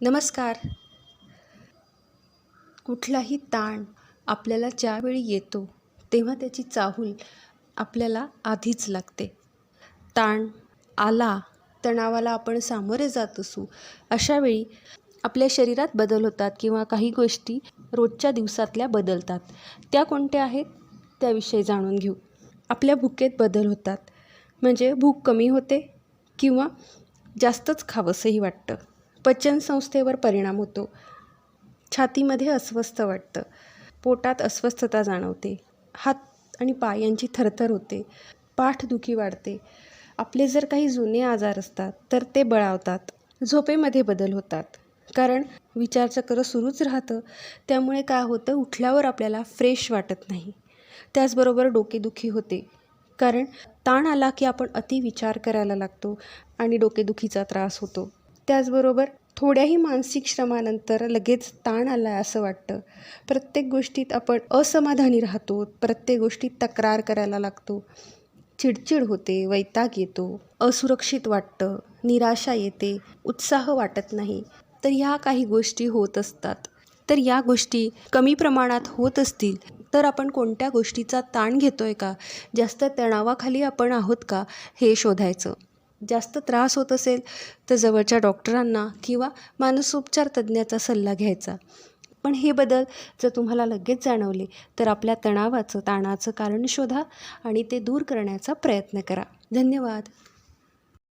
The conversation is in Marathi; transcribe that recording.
नमस्कार. कुठलाही ताण आपल्याला ज्यावेळी येतो तेव्हा त्याची चाहूल आपल्याला आधीच लागते. ताण आला तणावाला आपण सामोरे जात असू अशावेळी आपल्या शरीरात बदल होतात किंवा काही गोष्टी रोजच्या दिवसातल्या बदलतात. त्या कोणत्या आहेत? त्याविषयी जाणून घेऊ. आपल्या भुकेत बदल होतात. म्हणजे भूक कमी होते किंवा जास्तच खावंसंही वाटतं. पचनसंस्थेवर परिणाम होतो. छातीमध्ये अस्वस्थ वाटतं. पोटात अस्वस्थता जाणवते. हात आणि पाय यांची थरथर होते. पाठदुखी वाढते. आपले जर काही जुने आजार असतात तर ते बळावतात. झोपेमध्ये बदल होतात. कारण विचारचक्र सुरूच राहतं. त्यामुळे काय होतं उठल्यावर आपल्याला फ्रेश वाटत नाही. त्याचबरोबर डोकेदुखी होते. कारण ताण आला की आपण अति विचार करायला लागतो आणि डोकेदुखीचा त्रास होतो. त्याचबरोबर थोड्याही मानसिक श्रमानंतर लगेच ताण आला आहे असं वाटतं. प्रत्येक गोष्टीत आपण असमाधानी राहतो प्रत्येक गोष्टीत तक्रार करायला लागतो. चिडचिड होते वैताग येतो असुरक्षित वाटतं निराशा येते उत्साह वाटत नाही. तर ह्या काही गोष्टी होत असतात. तर या गोष्टी कमी प्रमाणात होत असतील तर आपण कोणत्या गोष्टीचा ताण घेतो आहे का? जास्त तणावाखाली आपण आहोत का? हे शोधायचं. जास्त त्रास होत असेल तर जवळच्या डॉक्टरांना किंवा मानसोपचार तज्ज्ञाचा सल्ला घ्यायचा. पण हे बदल जर तुम्हाला लगेच जाणवले तर आपल्या तणावाचं ताणाचं कारण शोधा आणि ते दूर करण्याचा प्रयत्न करा. धन्यवाद.